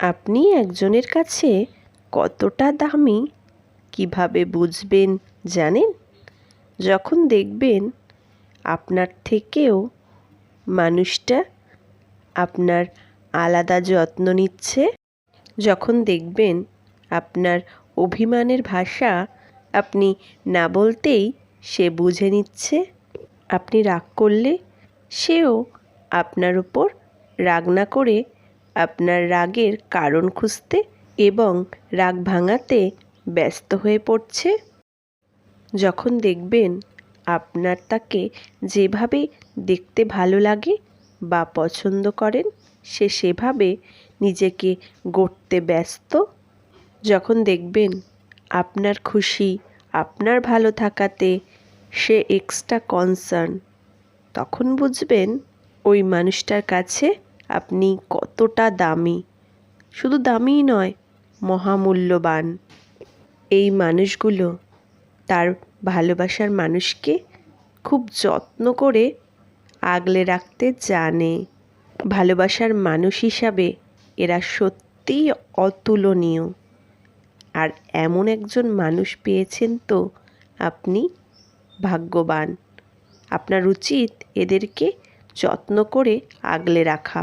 আপনি একজনের কাছে কতটা দামি কীভাবে বুঝবেন জানেন? যখন দেখবেন আপনার থেকেও মানুষটা আপনার আলাদা যত্ন নিচ্ছে, যখন দেখবেন আপনার অভিমানের ভাষা আপনি না বলতেই সে বুঝে নিচ্ছে, আপনি রাগ করলে সেও আপনার উপর রাগ না করে আপনার রাগের কারণ খুঁজতে এবং রাগ ভাঙাতে ব্যস্ত হয়ে পড়ছে। যখন দেখবেন আপনার তাকে যেভাবে দেখতে ভালো লাগে বা পছন্দ করেন, সে সেভাবে নিজেকে গড়তে ব্যস্ত। যখন দেখবেন আপনার খুশি, আপনার ভালো থাকাতে সে এক্সট্রা কনসার্ন তখন বুঝবেন ওই মানুষটার কাছে আপনি কতটা দামি? শুধু দামিই নয়, মহামূল্যবান। এই মানুষগুলো তার ভালোবাসার মানুষকে খুব যত্ন করে আগলে রাখতে জানে। ভালোবাসার মানুষ হিসাবে এরা সত্যিই অতুলনীয়। আর এমন একজন মানুষ পেয়েছেন তো আপনি ভাগ্যবান। আপনার উচিত এদেরকে যত্ন করে আগলে রাখা।